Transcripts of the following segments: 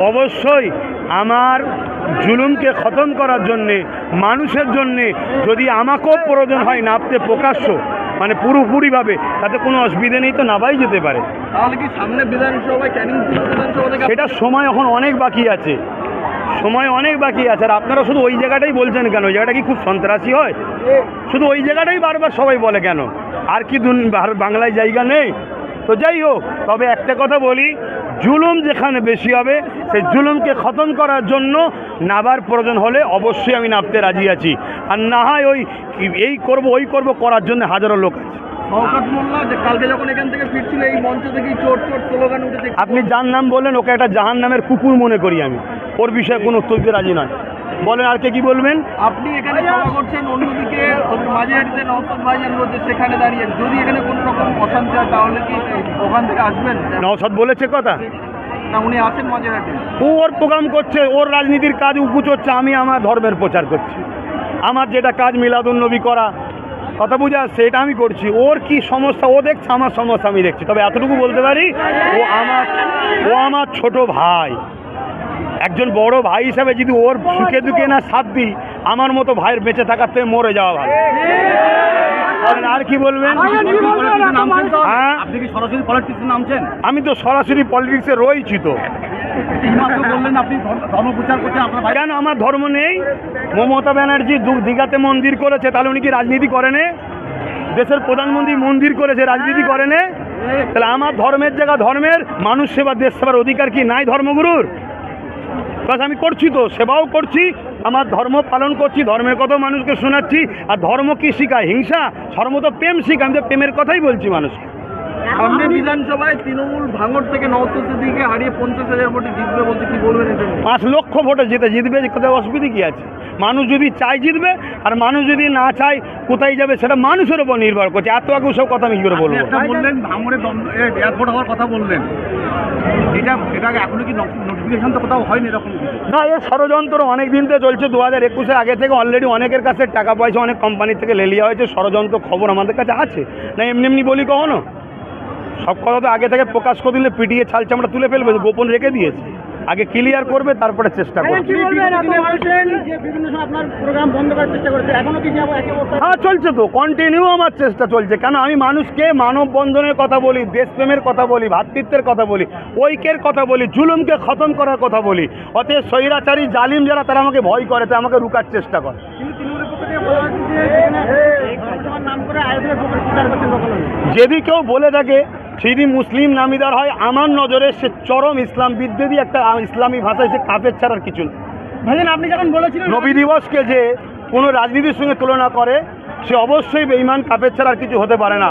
অবশ্যই আমার জুলুমকে খতম করার জন্যে মানুষের জন্যে যদি আমাকেও প্রয়োজন হয় নাপতে প্রকাশ্য মানে পুরোপুরিভাবে তাতে কোনো অসুবিধে নেই তো নাবাই যেতে পারে। সামনে বিধানসভায় সেটা সময় এখন অনেক বাকি আছে। সময় অনেক বাকি আছে আর আপনারা শুধু ওই জায়গাটাই বলছেন কেন? ওই জায়গাটা কি খুব সন্ত্রাসী হয়? শুধু ওই জায়গাটাই বারবার সবাই বলে কেন? আর কি বাংলায় জায়গা নেই? তো যাই হোক তবে একটা কথা বলি জুলুম যেখানে বেশি হবে সেই জুলুমকে খতম করার জন্য নাবার প্রয়োজন হলে অবশ্যই আমি নাবতে রাজি আছি। আর না হয় ওই এই করব ওই করব করার জন্য হাজারো লোক আছে। শওকত মোল্লা যে কালকে যখন এখান থেকে ফিরছিল এই মঞ্চ থেকেই চোট চোট স্লোগান উঠেছে। আপনি যার নাম বললেন ওকে একটা জাহান নামের কুকুর মনে করি আমি। ওর বিষয়ে কোনো উত্তর দিতে রাজি নয়। বলেন আর কে কি বলবেন? আপনি এখানে সভা করছেন অন্যদিকে মাঝারিতে নওসাদ ভাইজান রয়েছে সেখানে দাঁড়িয়ে। যদি এখানে কোনো রকম অশান্তি হয় তাহলে কি ওখান থেকে আসবেন? নওসাদ বলেছে কথা? না উনি আছেন ও ওর প্রোগ্রাম করছে ওর রাজনীতির কাজ উকু হচ্ছে আমি আমার ধর্মের প্রচার করছি। আমার যেটা কাজ মিলাদুন নবী করা কথা বুঝা এটা আমি করছি। ওর কি সমস্যা ও দেখছে আমার সমস্যা আমি দেখছি। তবে এতটুকু বলতে পারি ও আমার ও আমার ছোট ভাই। একজন বড় ভাই হিসাবে যদি ওর সুখে দুঃখে না সাথ দিই আমার মতো ভাইয়ের বেঁচে থাকার থেকে মরে যাওয়া ভালো। আর কি বলবেন? হ্যাঁ? আপনি কি সরাসরি পলিটিক্স নামছেন? আমি তো সরাসরি পলিটিক্সে রয়েছি তো। বললেন আপনি ধর্ম করছেন ভাই কেন আমার ধর্ম নেই? মমতা ব্যানার্জি দু- দীঘাতে মন্দির করেছে তাহলে উনি কি রাজনীতি করেনে? দেশের প্রধানমন্ত্রী মন্দির করেছে রাজনীতি করেনে? তাহলে আমার ধর্মের জায়গা ধর্মের মানুষ সেবা দেশ সেবার অধিকার কি নাই ধর্মগুরুর? বাস আমি করছি তো, সেবাও করছি, আমার ধর্ম পালন করছি, ধর্মের কথা মানুষকে শোনাচ্ছি, আর ধর্ম কি শিখায়? হিংসা? ধর্ম তো প্রেম শিখায়, আমি তো প্রেমের কথাই বলছি মানুষকে। বিধানসভায় তৃণমূল ভাঙর থেকে নতুন দিকে হারিয়ে পঞ্চাশ হাজার ভোটে জিতবে বলছে কি নিয়ে? পাঁচ লক্ষ ভোটে জিতে জিতবে কোথায় অসুবিধা কী আছে? মানুষ যদি চাই জিতবে আর মানুষ যদি না চায় কোথায় যাবে সেটা মানুষের উপর নির্ভর করছে। এত আগে সব কথা আমি কি করে বলব? বললেন ভাঙড়ে এয়ারপোর্ট হওয়ার কথা বললেন। এটা এটা এখনও কি নোটিফিকেশন তো কোথাও হয়নি এরকম না এর ষড়যন্ত্র অনেক দিন থেকে চলছে। দু হাজার একুশে আগে থেকে অলরেডি অনেকের কাছে টাকা পয়সা অনেক কোম্পানি থেকে লেলিয়া হয়েছে। ষড়যন্ত্র খবর আমাদের কাছে আছে। না এমনি এমনি বলি কখনো? সব কথা তো আগে থেকে প্রকাশ করে দিলে পিটিয়ে ছাল চামড়া তুলে ফেলবে। গোপন রেখে দিয়েছে। আগে ক্লিয়ার করবে তারপরে চেষ্টা করবে। হ্যাঁ চলছে তো কন্টিনিউ আমার চেষ্টা চলছে। কেন আমি মানুষকে মানব বন্ধনের কথা বলি দেশপ্রেমের কথা বলি ভ্রাতৃত্বের কথা বলি ঐক্যের কথা বলি জুলুমকে খতম করার কথা বলি। অতএব স্বৈরাচারী জালিম যারা তারা আমাকে ভয় করে তাই আমাকে রুকার চেষ্টা করে। যদি কেউ বলে থাকে যদি মুসলিম নামিদার হয় আমার নজরে সে চরম ইসলাম বিদ্বেষী একটা ইসলামী ভাষায় সে কাপের ছাড়ার কিছু না। ভাইজান আপনি যখন বলেছিলেন নবী দিবসকে যে কোনো রাজনীতির সঙ্গে তুলনা করে সে অবশ্যই বেইমান কাপের ছাড়ার কিছু হতে পারে না।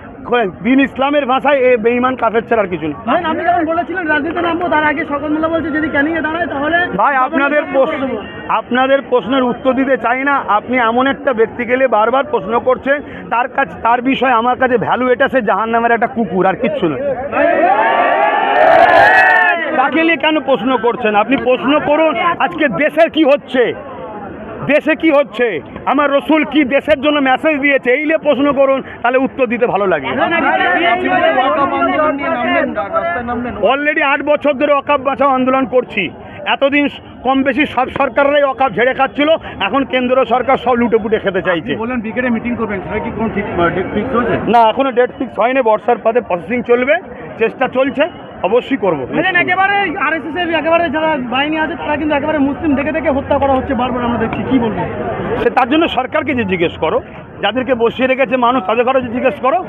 দিন ইসলামের ভাষায় এ বেঈমান কাফের ছাড়া আর কিছু না। ভাই আপনি যখন বলেছিলেন রাজনীতি নামবো তার আগে সকল বলছে যদি ক্যানিং এ দাঁড়ায় তাহলে ভাই আপনাদের প্রশ্ন আপনাদের প্রশ্নের উত্তর দিতে চাই না আপনি এমন একটা ব্যক্তি গেলে বারবার প্রশ্ন করছেন তার কাছে তার বিষয়ে আমার কাছে ভ্যালু এটা সে জাহান নামের একটা কুকুর আর কিচ্ছু নয়। তাকে নিয়ে কেন প্রশ্ন করছেন? আপনি প্রশ্ন করুন আজকে দেশের কি হচ্ছে? দেশে কি হচ্ছে? আমার রসুল কি দেশের জন্য মেসেজ দিয়েছে? এই নিয়ে প্রশ্ন করুন তাহলে উত্তর দিতে ভালো লাগে। অলরেডি আট বছর ধরে অকাপ বাঁচাও আন্দোলন করছি। এতদিন কম বেশি সব সরকাররাই অকাপ ঝেড়ে খাচ্ছিল এখন কেন্দ্র সরকার সব লুটে পুটে খেতে চাইছে। বললেন মিটিং করবেন কি কোনো ঠিক ডেট ফিক্স হয়েছে? না এখনও ডেট ফিক্স হয়নি বর্ষার পদে প্রসেসিং চলবে চেষ্টা চলছে। অবশ্যই করব। একেবারে আরএসএস এর একেবারে যারা বাহিনী আছে তারা কিন্তু একেবারে মুসলিম দেখে দেখে হত্যা করা হচ্ছে বারবার আমরা দেখছি। কি বলব? সে তার জন্য সরকারকে যে জিজ্ঞেস করো যাদেরকে বসিয়ে রেখেছে মানুষ তাদের ঘরে যে জিজ্ঞেস করো?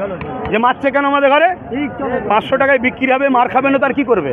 যে মারছে কেন আমাদের ঘরে? পাঁচশো টাকায় বিক্রি হবে মার খাবে না তার কি করবে?